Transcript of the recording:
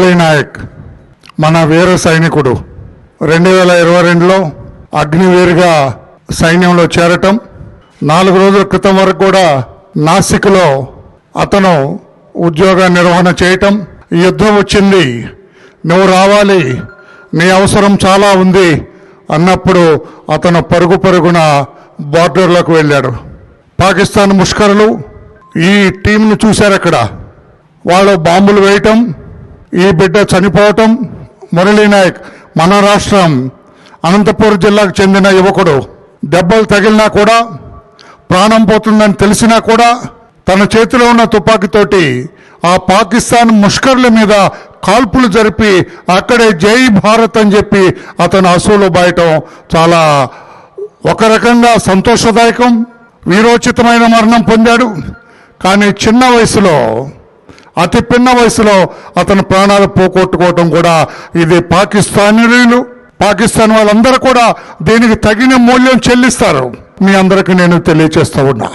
మురళీ నాయక్ మన వీర సైనికుడు. రెండు వేల ఇరవై రెండులో అగ్నివీరుగా సైన్యంలో చేరటం నాలుగు రోజుల క్రితం వరకు కూడా నాసిక్లో అతను ఉద్యోగ నిర్వహణ చేయటం ఈ యుద్ధం వచ్చింది. నువ్వు రావాలి నీ అవసరం చాలా ఉంది అన్నప్పుడు అతను పరుగు పరుగున బార్డర్లోకి వెళ్ళాడు. పాకిస్తాన్ ముష్కరులు ఈ టీంను చూశారు అక్కడ. వాళ్ళు బాంబులు వేయటం ఈ బిడ్డ చనిపోవటం మురళీ నాయక్ మన రాష్ట్రం అనంతపూర్ జిల్లాకు చెందిన యువకుడు. దెబ్బలు తగిలినా కూడా ప్రాణం పోతుందని తెలిసినా కూడా తన చేతిలో ఉన్న తుపాకీతోటి ఆ పాకిస్తాన్ ముష్కర్ల మీద కాల్పులు జరిపి అక్కడే జై భారత్ అని చెప్పి అతను అసూలు బాయటం చాలా ఒక రకంగా సంతోషదాయకం వీరోచితమైన మరణం పొందాడు. కానీ చిన్న వయసులో అతి పిన్న వయసులో అతను ప్రాణాలు పోగొట్టుకోవటం కూడా ఇది పాకిస్తానీలు పాకిస్తాన్ వాళ్ళందరూ కూడా దీనికి తగిన మూల్యం చెల్లిస్తారు. మీ అందరికీ నేను తెలియచేస్తూ ఉన్నా.